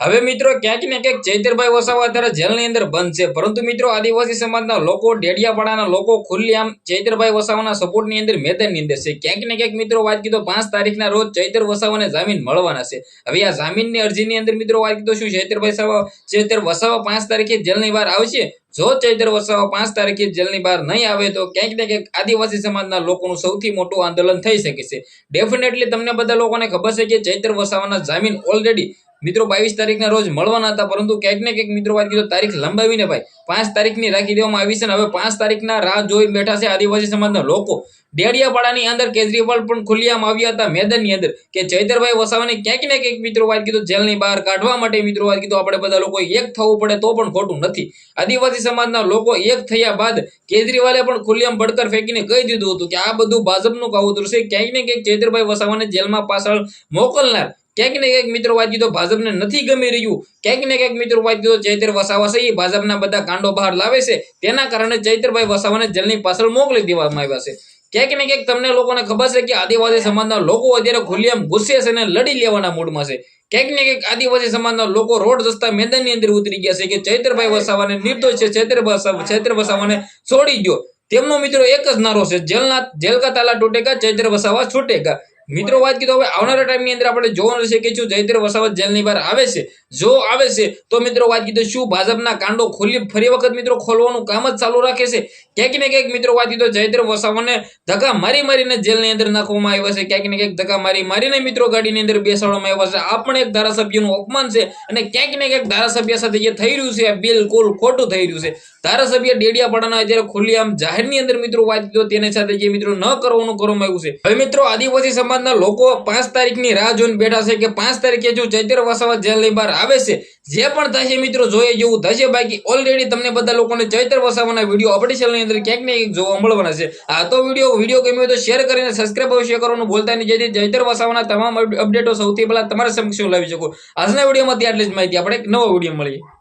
હવે મિત્રો ક્યાંક ને ક્યાંક ચૈતરભાઈ વસાવા અત્યારે જેલની અંદર બંધ છે. પરંતુ મિત્રો આદિવાસી સમાજના લોકો, ડેડિયાપાડાના લોકો, ખુલ્લેઆમ ચૈતરભાઈ વસાવાના સપોર્ટની અંદર મેદાનની અંદર છે. ક્યાંક ને ક્યાંક મિત્રો વાત કીધો પાંચ તારીખના રોજ ચૈતર વસાવાને જામીન મળવાના છે. હવે આ જામીનની અરજીની અંદર મિત્રો વાત કીધો શું? ચૈતરભાઈ વસાવા, ચૈતર વસાવા પાંચ તારીખે જેલની બહાર આવશે? જો ચૈતર વસાવા પાંચ તારીખે જેલની બહાર નહીં આવે તો ક્યાંક ને ક્યાંક આદિવાસી સમાજના લોકોનું સૌથી મોટું આંદોલન થઈ શકે છે. ડેફિનેટલી તમને બધા લોકોને ખબર છે કે ચૈતર વસાવાના જામીન ઓલરેડી મિત્રો બાવીસ તારીખના રોજ મળવાના હતા, પરંતુ ક્યાંક ને ક્યાંક મિત્રો વાત કીધું તારીખ લંબાવીને ભાઈ, પાંચ તારીખની રાખી દેવામાં આવી છે હવે પાંચ તારીખના રાહ જોઈ બેઠા છે આદિવાસી સમાજના લોકો. ડેડિયાપાડાની અંદર કેજરીવાલ પણ ખુલ્લિયામાં આવ્યા હતા મેદાનની અંદર કે ચૈતરભાઈ વસાવાને ક્યાંક ને ક્યાંક મિત્રો વાત કીધું જેલની બહાર કાઢવા માટે મિત્રો વાત કીધું આપણે બધા લોકો એક થવું પડે તો પણ ખોટું નથી. આદિવાસી સમાજના લોકો એક થયા બાદ કેજરીવાલે પણ ખુલ્લેઆમ પડકાર ફેંકીને કહી દીધું હતું કે આ બધું ભાજપનું કાવતરું છે. ક્યાંક ને ક્યાંક ચૈતરભાઈ વસાવાને જેલમાં પાછળ મોકલનાર ક્યાંક ને મિત્રો વાત કીધો ભાજપને નથી ગમી રહ્યું. ક્યાંક ને ક્યાંક મિત્રો વાત કીધો ચૈતર વસાવા ભાજપના બધા કાંડો બહાર લાવે છે. તેના કારણે ચૈતરભાઈ વસાવાને જેલની પાછળ મોકલી દેવામાં આવ્યા છે. ક્યાંક ને ક્યાંક તમને લોકોને ખબર છે કે આદિવાસી સમાજના લોકો અત્યારે ખુલ્લેઆમ ગુસ્સે છે અને લડી લેવાના મૂડમાં છે. ક્યાંક ને ક્યાંક આદિવાસી સમાજના લોકો રોડ રસ્તા મેદાનની અંદર ઉતરી ગયા છે કે ચૈતરભાઈ વસાવાને નિર્દોષ છે, ચૈત્ર ચૈત્ર વસાવાને છોડી ગયો તેમનો મિત્રો એક જ નારો છે, જેલના જેલ કા તાલા તૂટેગા, ચૈત્ર વસાવા છૂટેગા. મિત્રો વાત કીધું, હવે આવનારા ટાઈમની અંદર આપણે જોવાનું છે કે શું જયંતિર વસાવત જેલની બહાર આવે છે. જો આવે છે, તો મિત્રો વાત કીધું, શું ભાજપના કાંડો ખોલી ફરી વખત મિત્રો ખોલવાનું કામ જ ચાલુ રાખે છે? ક્યાંક ને ક્યાંક મિત્રો વાત કીધું, જયંતિર વસાવતને ધક્કા મારી મારીને જેલની અંદર નાખવામાં આવ્યા છે. ક્યાંક ને ક્યાંક ધક્કા મારી મારીને મિત્રો ગાડીની અંદર બેસાડવામાં આવ્યા છે. આ પણ એક ધારાસભ્યનું અપમાન છે અને ક્યાંક ને ક્યાંક ધારાસભ્ય સાથે જે થઈ રહ્યું છે બિલકુલ ખોટું થઈ રહ્યું છે. ધારાસભ્ય ડેડિયાપાડાના જ્યારે ખુલ્લી આમ જાહેરની અંદર મિત્રો વાત કીધો, તેની સાથે જે મિત્રો ન કરવાનું કરવામાં આવ્યું છે. હવે મિત્રો આદિવાસી સમાજના લોકો પાંચ તારીખની રાહ જોઈને બેઠા છે કે પાંચ તારીખે જો ચૈત્ર વસાવા જેલની બહાર આવે છે, જે પણ થશે મિત્રો જોઈએ જેવું થશે બાકી ઓલરેડી તમને બધા લોકોને ચૈત્ર વસાવાના વીડિયો આપણી ચેનલની અંદર ક્યાંક ને ક્યાંક જોવા મળવાના છે. આ તો વીડિયો વીડિયો ગમ્યો હોય તો શેર કરીને સબસ્ક્રાઈબ અવશ્ય કરવાનું ભૂલતા નહીં, જેથી ચૈત્ર વસાવાના તમામ અપડેટો સૌથી પહેલા તમારા સમક્ષ લાવી શકો. આજના વિડીયોમાં આટલી જ માહિતી. આપણે એક નવો વીડિયો મળીએ.